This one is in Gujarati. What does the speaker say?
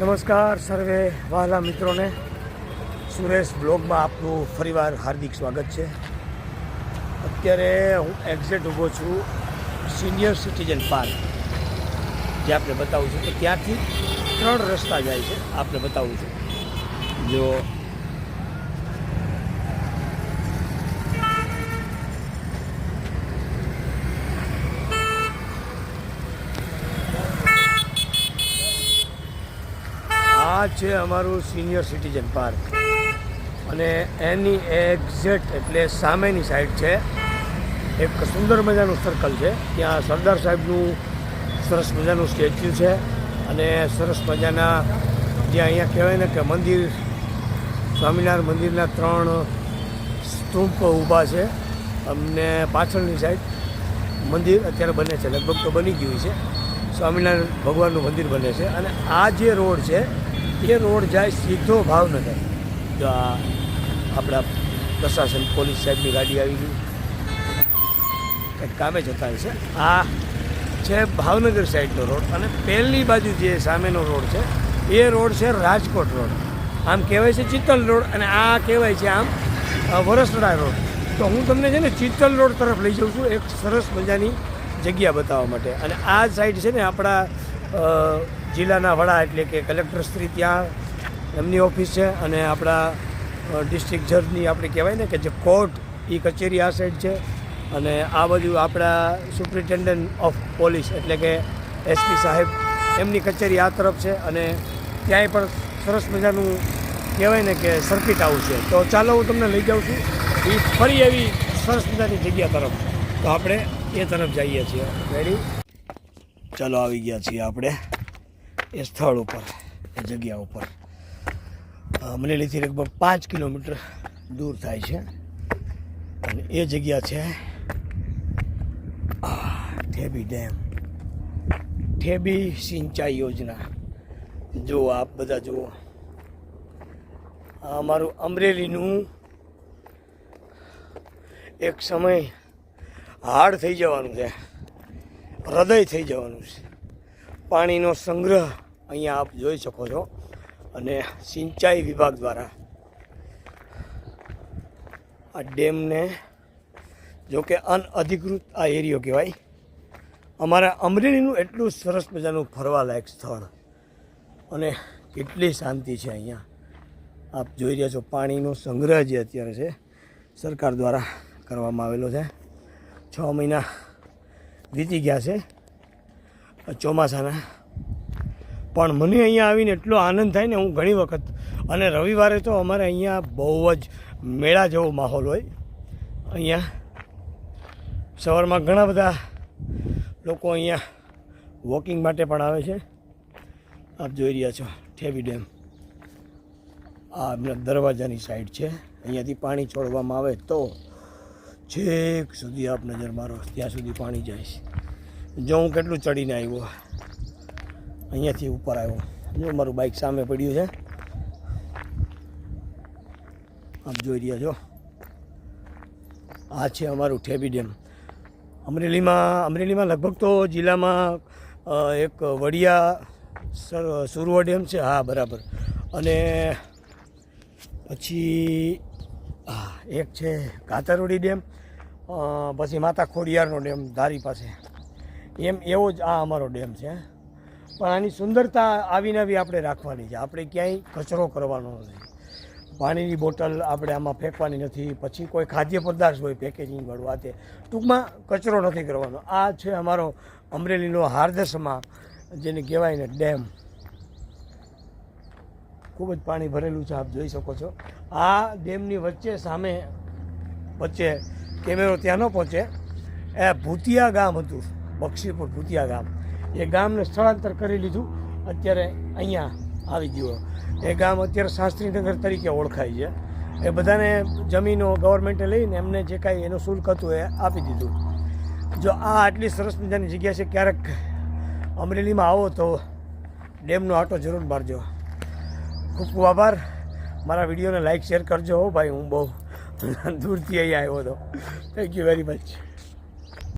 નમસ્કાર સર્વે વાલા મિત્રોને. સુરેશ બ્લોગમાં આપનું ફરીવાર હાર્દિક સ્વાગત છે. અત્યારે હું એક્ઝેટ ઊભો છું સિનિયર સિટીઝન પાર્ક. જે આપણે બતાવું છું કે ત્યાંથી ત્રણ રસ્તા જાય છે. આપણે બતાવું છું. જો આ છે અમારું સિનિયર સિટીઝન પાર્ક અને એની એક્ઝેક્ટ એટલે સામેની સાઈડ છે, એક સુંદર મજાનું સર્કલ છે. ત્યાં સરદાર સાહેબનું સરસ મજાનું સ્ટેચ્યુ છે અને સરસ મજાના જે અહીંયા કહેવાય ને કે મંદિર, સ્વામિનારાયણ મંદિરના ત્રણ સ્તૂપ ઊભા છે. અમને પાછળની સાઈડ મંદિર અત્યારે બને છે, લગભગ તો બની ગયું છે. સ્વામિનારાયણ ભગવાનનું મંદિર બને છે અને આ જે રોડ છે એ રોડ જાય સીધો ભાવનગર. તો આ આપણા પ્રશાસન પોલીસ સાહેબની ગાડી આવી ગઈ. કંઈક કામે જતા હશે આ છે ભાવનગર સાઈડનો રોડ અને પહેલી બાજુ જે સામેનો રોડ છે, એ રોડ છે રાજકોટ રોડ. આમ કહેવાય છે ચિત્તલ રોડ અને આ કહેવાય છે આમ વરસડા રોડ. તો હું તમને છે ને ચિત્તલ રોડ તરફ લઈ જાઉં છું, એક સરસ મજાની જગ્યા બતાવવા માટે. અને આ સાઈડ છે ને આપણા જિલ્લાના વડા એટલે કે કલેક્ટર શ્રી ત્યાં, એમની ઓફિસ છે અને આપણા ડિસ્ટ્રિક્ટ જજની આપણે કહેવાય ને કે જે કોર્ટ એ કચેરી આ સાઈડ છે અને આ બાજુ આપણા સુપ્રિન્ટેન્ડન્ટ ઓફ પોલીસ એટલે કે એસપી સાહેબ એમની કચેરી આ તરફ છે અને ત્યાંય પણ સરસ મજાનું કહેવાય ને કે સર્કિટ હાઉસ છે. તો ચાલો હું તમને લઈ જાઉં છું. એ ફરી એવી સરસ મજાની જગ્યા તરફ. તો આપણે એ તરફ જઈએ છીએ. રેડી ચાલો આવી ગયા છીએ આપણે. એ સ્થળ ઉપર, એ જગ્યા ઉપર. અમરેલીથી લગભગ પાંચ કિલોમીટર દૂર થાય છે. અને એ જગ્યા છે ઠેબી ડેમ. ઠેબી સિંચાઈ યોજના. જુઓ આપ બધા જુઓ. અમારું અમરેલીનું એક સમય હાડ થઈ જવાનું છે. હૃદય થઈ જવાનું છે. પાણીનો સંગ્રહ અહીંયા આપ જોઈ શકો છો અને સિંચાઈ વિભાગ દ્વારા આ ડેમને જોકે અનઅધિકૃત આ એરિયો કહેવાય. અમારા અમરેલીનું એટલું સરસ મજાનું ફરવાલાયક સ્થળ અને કેટલી શાંતિ છે અહીંયા. આપ જોઈ રહ્યા છો પાણીનો સંગ્રહ જે અત્યારે છે સરકાર દ્વારા કરવામાં આવેલો છે. છ મહિના વીતી ગયા છે. ચોમાસાના. પણ મને અહીંયા આવીને એટલો આનંદ થાય ને હું ઘણી વખત, અને રવિવારે તો અમારે અહીંયા બહુ જ મેળા જેવો માહોલ હોય. અહીંયા સવારમાં ઘણા બધા લોકો અહીંયા વોકિંગ માટે પણ આવે છે. આપ જોઈ રહ્યા છો, ઠેબી ડેમ. આ એમના દરવાજાની સાઈડ છે. અહીંયાથી પાણી છોડવામાં આવે તો છેક સુધી આપ નજર મારો, ત્યાં સુધી પાણી જાય છે. જો હું કેટલું ચડીને આવ્યો? અહીંયાથી ઉપર આવ્યો. જો મારું બાઇક સામે પડ્યું છે. આપ જોઈ રહ્યા છો. આ છે અમારું ઠેબી ડેમ. અમરેલીમાં અમરેલીમાં લગભગ તો જિલ્લામાં એક વડિયા સર, સુરવા ડેમ છે. હા, બરાબર. અને પછી એક છે કાતરોડી ડેમ. પછી માતા ખોડિયારનો ડેમ ધારી પાસે. એમ, એવો જ આ અમારો ડેમ છે પણ આની સુંદરતા આવીને આવી આપણે રાખવાની છે. આપણે ક્યાંય કચરો કરવાનો નથી. પાણીની બોટલ આપણે આમાં ફેંકવાની નથી. પછી કોઈ ખાદ્ય પદાર્થ હોય પેકેજિંગ વાળું, આ તે. ટૂંકમાં કચરો નથી કરવાનો. આ છે અમારો અમરેલીનો હાર્દસમાં, જેને કહેવાય ને ડેમ. ખૂબ જ પાણી ભરેલું છે, આપ જોઈ શકો છો. આ ડેમની વચ્ચે સામે, વચ્ચે કેમેરો ત્યાં ન પહોંચે. એ ભૂતિયા ગામ હતું. બક્ષીપુર ભૂતિયા ગામ. એ ગામને સ્થળાંતર કરી લીધું. અત્યારે અહીંયા આવી ગયું. એ ગામ અત્યારે શાસ્ત્રીનગર તરીકે ઓળખાય છે. એ બધાને જમીનો ગવર્મેન્ટે લઈને એમને જે કાંઈ એનું શુલ્ક હતું એ આપી દીધું. જો આ આટલી સરસ મજાની જગ્યા છે, ક્યારેક અમરેલીમાં આવો તો ડેમનો આટો જરૂર મારજો. ખૂબ ખૂબ આભાર. મારા વિડીયોને લાઈક શેર કરજો હો ભાઈ. હું બહુ દૂરથી અહીંયા આવ્યો હતો. Thank you very much